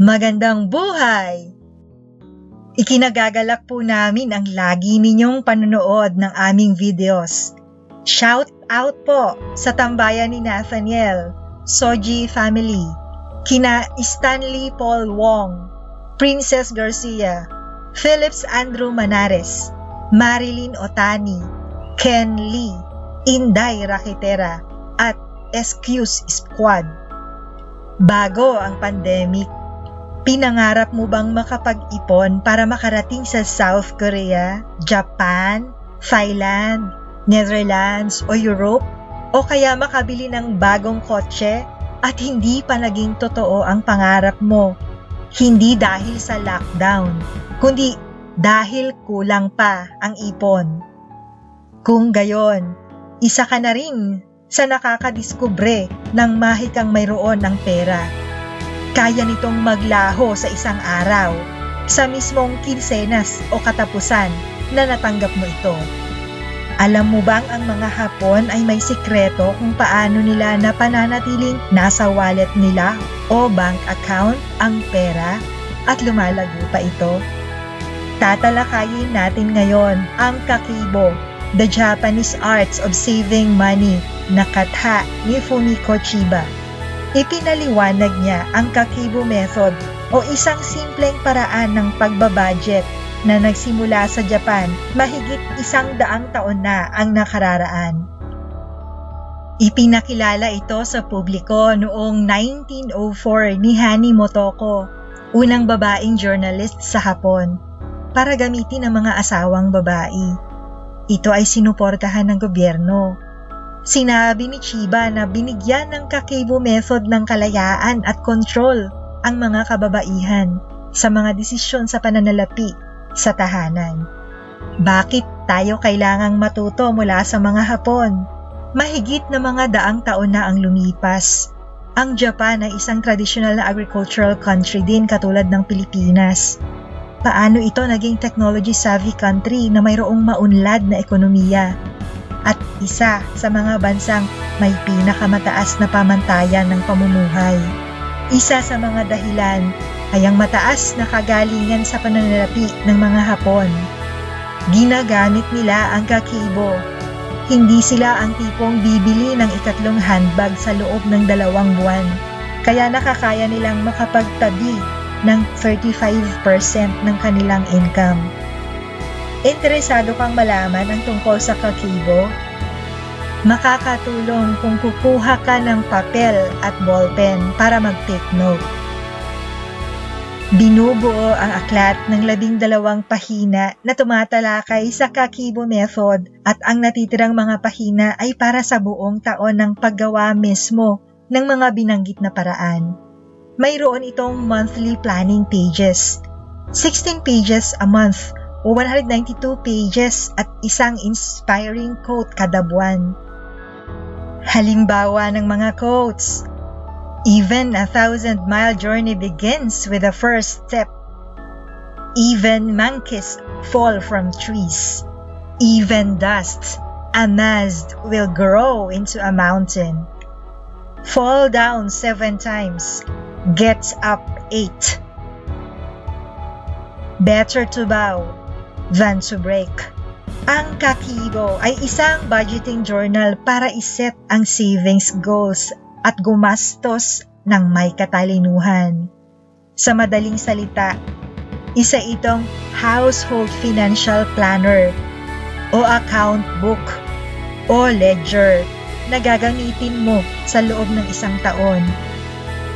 Magandang buhay! Ikinagagalak po namin ang lagi ninyong panonood ng aming videos. Shout out po sa tambayan ni Nathaniel, Soji family, kina Stanley Paul Wong, Princess Garcia, Phillips Andrew Manares, Marilyn Otani, Ken Lee, Inday Rakitera, at Excuse Squad. Bago ang pandemic, pinangarap mo bang makapag-ipon para makarating sa South Korea, Japan, Thailand, Netherlands o Europe? O kaya makabili ng bagong kotse at hindi pa naging totoo ang pangarap mo? Hindi dahil sa lockdown, kundi dahil kulang pa ang ipon. Kung gayon, isa ka na rin sa nakakadiskubre ng mahikang mayroon ng pera. Kaya nitong maglaho sa isang araw, sa mismong kinsenas o katapusan na natanggap mo ito. Alam mo bang ang mga Hapon ay may sikreto kung paano nila napananatiling nasa wallet nila o bank account ang pera at lumalago pa ito? Tatalakayin natin ngayon ang Kakibo, the Japanese arts of saving money na katha ni Fumiko Chiba. Ipinaliwanag niya ang Kakibo method o isang simpleng paraan ng pagbabudget na nagsimula sa Japan mahigit isang daang taon na ang nakararaan. Ipinakilala ito sa publiko noong 1904 ni Hani Motoko, unang babaeng journalist sa Hapon, para gamitin ng mga asawang babae. Ito ay sinuportahan ng gobyerno. Sinabi ni Chiba na binigyan ng Kakebo method ng kalayaan at kontrol ang mga kababaihan sa mga desisyon sa pananalapi sa tahanan. Bakit tayo kailangang matuto mula sa mga Hapon? Mahigit na mga daang taon na ang lumipas. Ang Japan ay isang traditional na agricultural country din katulad ng Pilipinas. Paano ito naging technology savvy country na mayroong maunlad na ekonomiya? At isa sa mga bansang may pinakamataas na pamantayan ng pamumuhay. Isa sa mga dahilan ay ang mataas na kagalingan sa pananalapi ng mga Hapon. Ginagamit nila ang kakibo. Hindi sila ang tipong bibili ng ikatlong handbag sa loob ng dalawang buwan. Kaya nakakaya nilang makapagtabi ng 35% ng kanilang income. Interesado kang malaman ang tungkol sa kakibo? Makakatulong kung kukuha ka ng papel at ballpen para mag-take note. Binubuo ang aklat ng labing dalawang pahina na tumatalakay sa Kakibo Method at ang natitirang mga pahina ay para sa buong taon ng paggawa mismo ng mga binanggit na paraan. Mayroon itong monthly planning pages, 16 pages a month o 192 pages at isang inspiring quote kada buwan. Halimbawa ng mga quotes, Even a thousand mile journey begins with the first step. Even monkeys fall from trees. Even dust amassed will grow into a mountain. Fall down seven times, get up eight. Better to bow than to. Ang Kakibo ay isang budgeting journal para iset ang savings goals at gumastos ng may katalinuhan. Sa madaling salita, isa itong household financial planner o account book o ledger na gagamitin mo sa loob ng isang taon.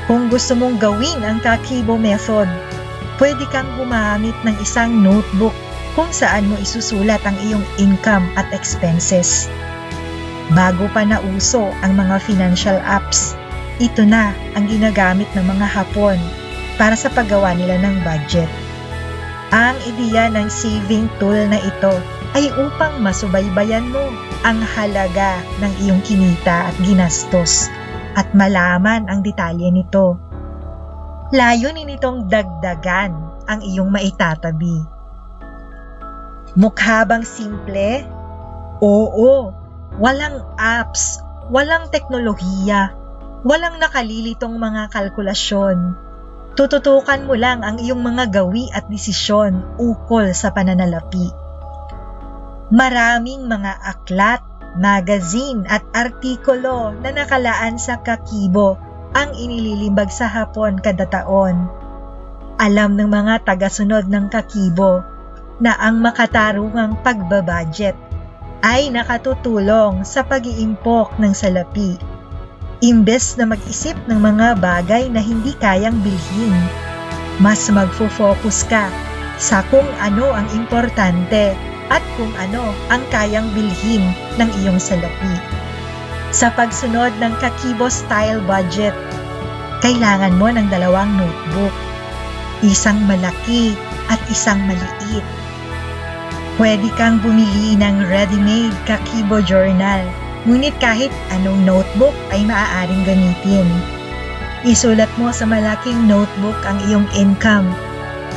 Kung gusto mong gawin ang Kakibo method, pwede kang gumamit ng isang notebook kung saan mo isusulat ang iyong income at expenses. Bago pa nauso ang mga financial apps, ito na ang ginagamit ng mga Hapon para sa paggawa nila ng budget. Ang ideya ng saving tool na ito ay upang masubaybayan mo ang halaga ng iyong kinita at ginastos at malaman ang detalye nito. Layunin nitong dagdagan ang iyong maitatabi. Mukha bang simple? Oo, walang apps, walang teknolohiya, walang nakalilitong mga kalkulasyon. Tututukan mo lang ang iyong mga gawi at desisyon ukol sa pananalapi. Maraming mga aklat, magazine at artikulo na nakalaan sa Kakibo ang inililimbag sa hapon kada taon. Alam ng mga tagasunod ng Kakibo na ang makatarungang pagbabudget ay nakatutulong sa pag-iimpok ng salapi. Imbes na mag-isip ng mga bagay na hindi kayang bilhin, mas magfo-focus ka sa kung ano ang importante at kung ano ang kayang bilhin ng iyong salapi. Sa pagsunod ng Kakibo Style Budget, kailangan mo ng dalawang notebook, isang malaki at isang maliit. Pwede kang bumili ng ready-made Kakibo Journal, ngunit kahit anong notebook ay maaaring gamitin. Isulat mo sa malaking notebook ang iyong income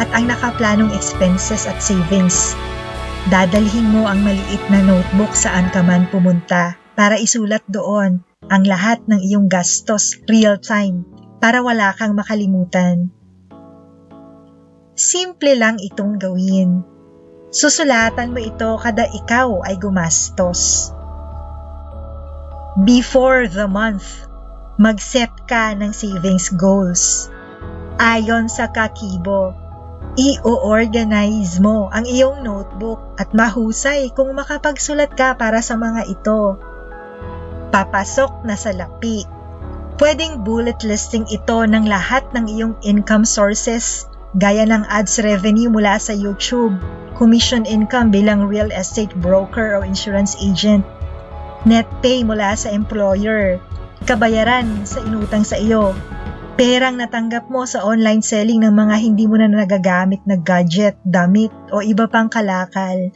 at ang nakaplanong expenses at savings. Dadalhin mo ang maliit na notebook saan ka man pumunta para isulat doon ang lahat ng iyong gastos real time para wala kang makalimutan. Simple lang itong gawin. Susulatan mo ito kada ikaw ay gumastos. Before the month, mag-set ka ng savings goals. Ayon sa Kakibo, i-organize mo ang iyong notebook at mahusay kung makapagsulat ka para sa mga ito. Papasok na sa lapi. Pwedeng bullet listing ito ng lahat ng iyong income sources gaya ng ads revenue mula sa YouTube, commission income bilang real estate broker o insurance agent, net pay mula sa employer, kabayaran sa inutang sa iyo, perang natanggap mo sa online selling ng mga hindi mo na nagagamit na gadget, damit o iba pang kalakal.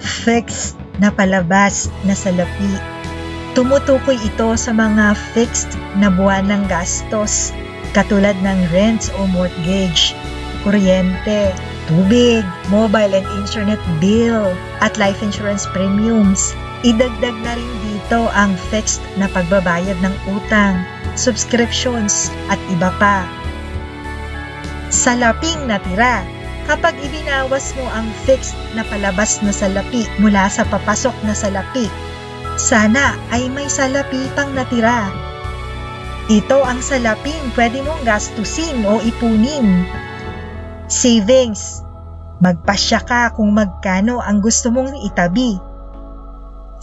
Fixed na palabas na salapi. Tumutukoy ito sa mga fixed na buwan ng gastos katulad ng rents o mortgage, kuryente, tubig, mobile and internet bill, at life insurance premiums. Idagdag na rin dito ang fixed na pagbabayad ng utang, subscriptions, at iba pa. Salaping natira. Kapag ibinawas mo ang fixed na palabas na salapi mula sa papasok na salapi, sana ay may salapi pang natira. Ito ang salaping pwede mong gastusin o ipunin. Savings. Magpasya ka kung magkano ang gusto mong itabi.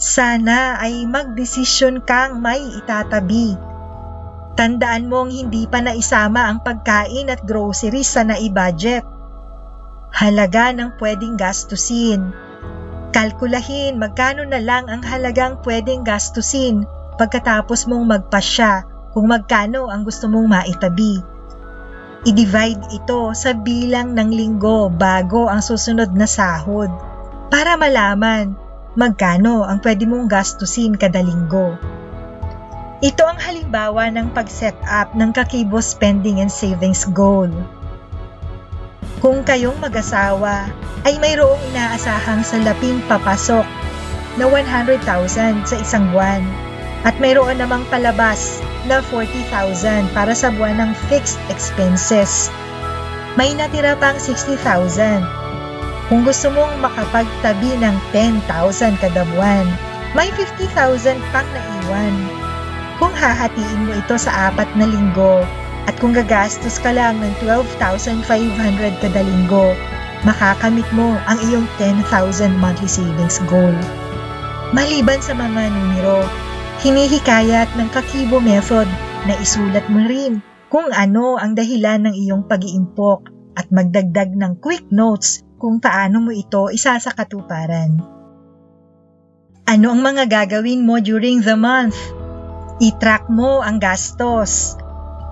Sana ay magdesisyon kang may itatabi. Tandaan mong hindi pa naisama ang pagkain at groceries sa naibudget. Halaga ng pwedeng gastusin. Kalkulahin magkano na lang ang halagang pwedeng gastusin pagkatapos mong magpasya kung magkano ang gusto mong maitabi. I-divide ito sa bilang ng linggo bago ang susunod na sahod para malaman magkano ang pwede mong gastusin kada linggo. Ito ang halimbawa ng pag-set up ng Kakibo Spending and Savings Goal. Kung kayong mag-asawa ay mayroong inaasahang salaping papasok na 100,000 sa isang buwan at mayroon namang palabas na 40,000 para sa buwan ng fixed expenses. May natira pang 60,000. Kung gusto mong makapagtabi ng 10,000 kada buwan, may 50,000 pang naiwan. Kung hahatiin mo ito sa apat na linggo at kung gagastos ka lang ng 12,500 kada linggo, makakamit mo ang iyong 10,000 monthly savings goal. Maliban sa mga numero, hinihikayat ng Kakibo Method na isulat mo rin kung ano ang dahilan ng iyong pag-iimpok at magdagdag ng quick notes kung paano mo ito isasakatuparan. Ano ang mga gagawin mo during the month? I-track mo ang gastos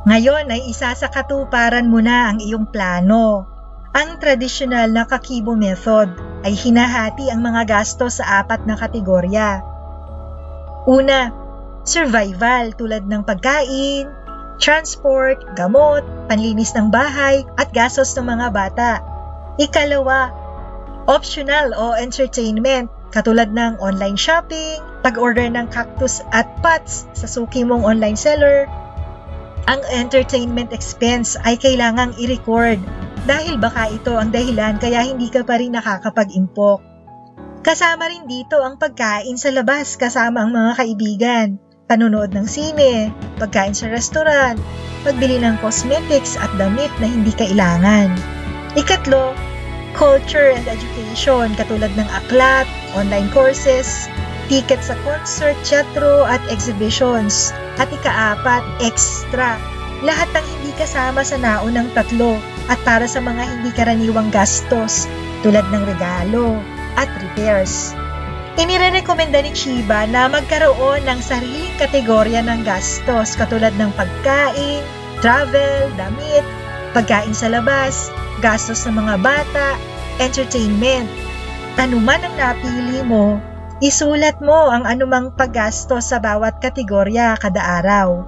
ngayon ay isa sa katuparan mo na ang iyong plano. Ang tradisyonal na Kakibo method ay hinahati ang mga gastos sa apat na kategorya. Una, survival tulad ng pagkain, transport, gamot, panlinis ng bahay, at gastos ng mga bata. Ikalawa, optional o entertainment katulad ng online shopping, pag-order ng cactus at pots sa suki mong online seller, Ang entertainment expense ay kailangang i-record dahil baka ito ang dahilan kaya hindi ka pa rin nakakapag-impok. Kasama rin dito ang pagkain sa labas kasama ang mga kaibigan, panunood ng sine, pagkain sa restaurant, pagbili ng cosmetics at damit na hindi kailangan. Ikatlo, culture and education katulad ng aklat, online courses, ticket sa concert, teatro at exhibitions. At ikaapat, extra. Lahat ng hindi kasama sa naunang tatlo at para sa mga hindi karaniwang gastos tulad ng regalo at repairs. Inirekomenda ni Chiba na magkaroon ng sariling kategorya ng gastos katulad ng pagkain, travel, damit, pagkain sa labas, gastos ng mga bata, entertainment. Ano man ang napili mo, isulat mo ang anumang paggastos sa bawat kategorya kada araw.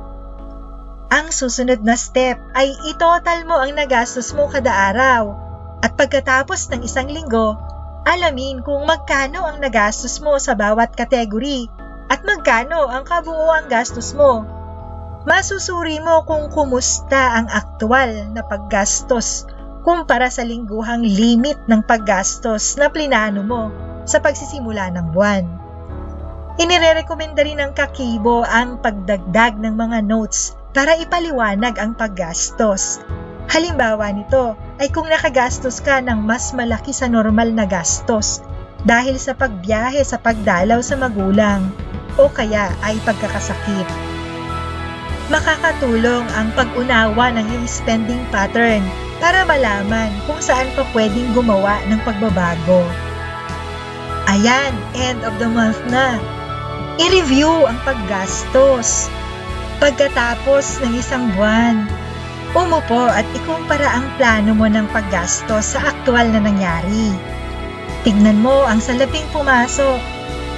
Ang susunod na step ay itotal mo ang nagastos mo kada araw at pagkatapos ng isang linggo, alamin kung magkano ang nagastos mo sa bawat kategory at magkano ang kabuuang gastos mo. Masusuri mo kung kumusta ang aktwal na paggastos kumpara sa lingguhang limit ng paggastos na plinano mo sa pagsisimula ng buwan. Inirerekomenda rin ng kakibo ang pagdagdag ng mga notes para ipaliwanag ang paggastos. Halimbawa nito ay kung nakagastos ka ng mas malaki sa normal na gastos dahil sa pagbiyahe sa pagdalaw sa magulang o kaya ay pagkakasakit. Makakatulong ang pag-unawa ng iyong spending pattern para malaman kung saan pa pwedeng gumawa ng pagbabago. Ayan, end of the month na. I-review ang paggastos. Pagkatapos ng isang buwan, umupo at ikumpara ang plano mo ng paggastos sa aktwal na nangyari. Tignan mo ang salaping pumasok,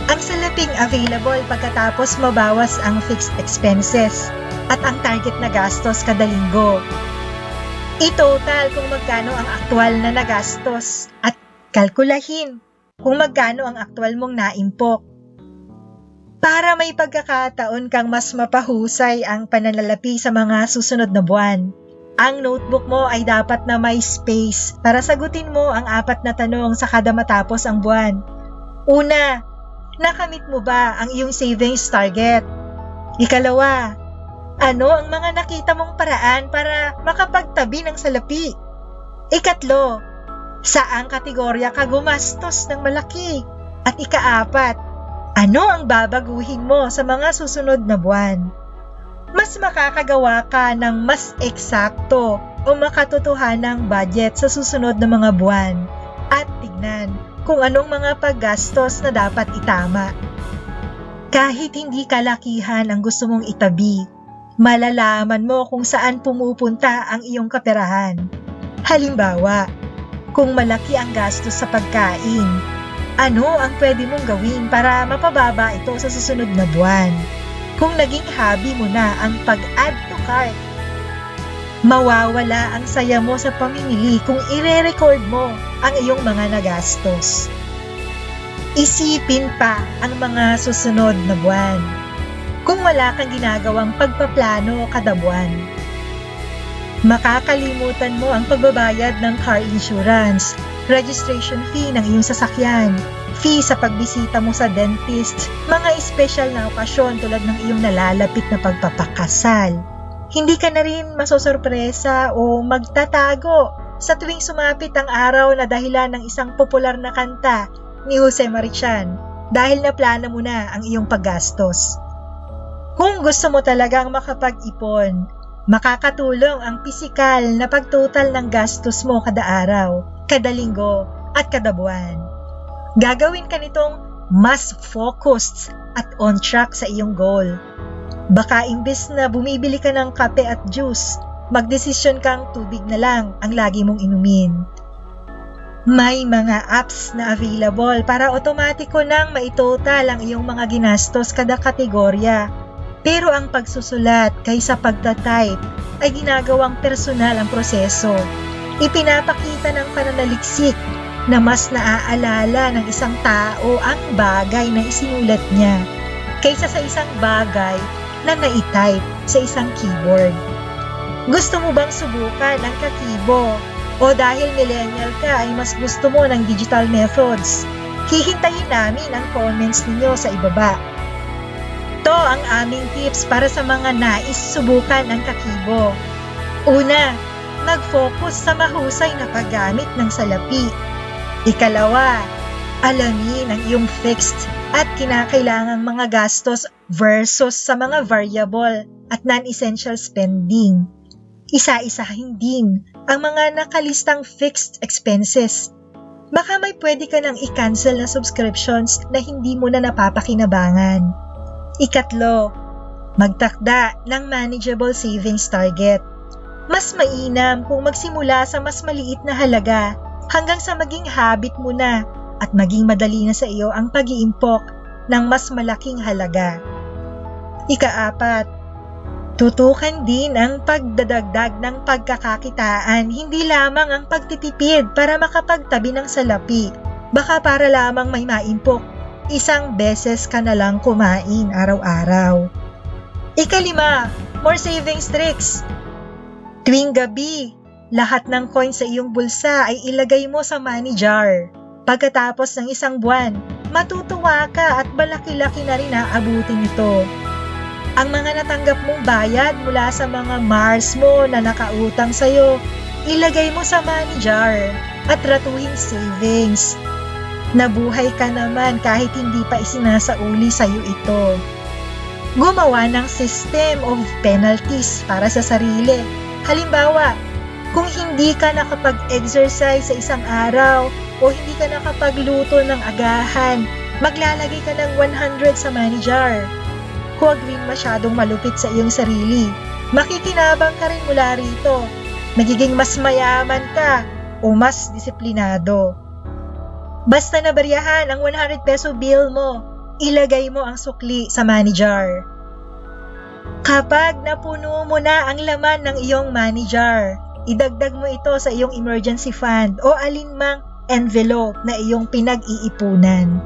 ang salaping available pagkatapos mabawas ang fixed expenses at ang target na gastos kada linggo. I-total kung magkano ang aktwal na nagastos at kalkulahin kung magkano ang aktwal mong naimpok. Para may pagkakataon kang mas mapahusay ang pananalapi sa mga susunod na buwan. Ang notebook mo ay dapat na may space para sagutin mo ang apat na tanong sa kada matapos ang buwan. Una, nakamit mo ba ang iyong savings target? Ikalawa, ano ang mga nakita mong paraan para makapagtabi ng salapi? Ikatlo, saang kategorya ka gumastos ng malaki? At ikaapat, ano ang babaguhin mo sa mga susunod na buwan? Mas makakagawa ka ng mas eksakto o makatotohanang budget sa susunod na mga buwan at tignan kung anong mga paggastos na dapat itama. Kahit hindi kalakihan ang gusto mong itabi, malalaman mo kung saan pumupunta ang iyong kaperahan. Halimbawa, kung malaki ang gastos sa pagkain, ano ang pwede mong gawin para mapababa ito sa susunod na buwan? Kung naging hobby mo na ang pag-add to cart, mawawala ang saya mo sa pamimili kung ire-record mo ang iyong mga nagastos. Isipin pa ang mga susunod na buwan kung wala kang ginagawang pagpaplano kada buwan. Makakalimutan mo ang pagbabayad ng car insurance, registration fee ng iyong sasakyan, fee sa pagbisita mo sa dentist, mga espesyal na okasyon tulad ng iyong nalalapit na pagpapakasal. Hindi ka na rin masosorpresa o magtatago sa tuwing sumapit ang araw na dahilan ng isang popular na kanta ni Jose Marichan dahil na plano mo na ang iyong paggastos. Kung gusto mo talagang makapag-ipon, makakatulong ang pisikal na pagtotal ng gastos mo kada araw, kada linggo, at kada buwan. Gagawin ka nitong mas focused at on track sa iyong goal. Baka imbes na bumibili ka ng kape at juice, magdesisyon kang tubig na lang ang lagi mong inumin. May mga apps na available para otomatiko nang maitotal ang iyong mga ginastos kada kategorya. Pero ang pagsusulat kaysa pagtatype ay ginagawang personal ang proseso. Ipinapakita ng pananaliksik na mas naaalala ng isang tao ang bagay na isinulat niya kaysa sa isang bagay na naitype sa isang keyboard. Gusto mo bang subukan ang Kakibo? O dahil millennial ka ay mas gusto mo ng digital methods? Hihintayin namin ang comments ninyo sa ibaba. To ang aming tips para sa mga nais subukan ang Kakibo. Una, mag-focus sa mahusay na paggamit ng salapi. Ikalawa, alamin ang iyong fixed at kinakailangang mga gastos versus sa mga variable at non-essential spending. Isa-isahin din ang mga nakalistang fixed expenses. Baka may pwede ka nang i-cancel na subscriptions na hindi mo na napapakinabangan. Ikatlo, magtakda ng manageable savings target. Mas mainam kung magsimula sa mas maliit na halaga hanggang sa maging habit mo na at maging madali na sa iyo ang pag-iimpok ng mas malaking halaga. Ikaapat, tutukan din ang pagdadagdag ng pagkakakitaan, hindi lamang ang pagtitipid para makapagtabi ng salapi. Baka para lamang may maimpok, isang beses ka na lang kumain araw-araw. Ikalima, more savings tricks. Tuwing gabi, lahat ng coins sa iyong bulsa ay ilagay mo sa money jar. Pagkatapos ng isang buwan, matutuwa ka at malaki-laki na rin aabutin ito. Ang mga natanggap mong bayad mula sa mga Mars mo na nakautang sa'yo, ilagay mo sa money jar at ratuhin savings. Nabuhay ka naman kahit hindi pa isinasauli sa'yo ito. Gumawa ng system of penalties para sa sarili. Halimbawa, kung hindi ka nakapag-exercise sa isang araw o hindi ka nakapagluto ng agahan, maglalagay ka ng 100 sa money jar. Huwag rin masyadong malupit sa iyong sarili. Makikinabang ka rin mula rito. Magiging mas mayaman ka o mas disiplinado. Basta nabariyahan ang 100 peso bill mo, ilagay mo ang sukli sa money jar. Kapag napuno mo na ang laman ng iyong money jar, idagdag mo ito sa iyong emergency fund o alinmang envelope na iyong pinag-iipunan.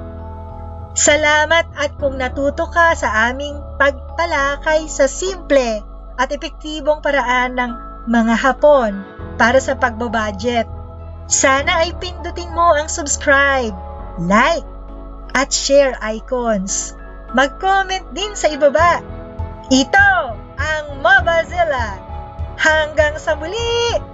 Salamat at kung natuto ka sa aming pagtalakay sa simple at epektibong paraan ng mga Hapon para sa pagbabudget, sana ay pindutin mo ang subscribe, like, at share icons. Mag-comment din sa ibaba. Ito ang Mobazilla. Hanggang sa muli!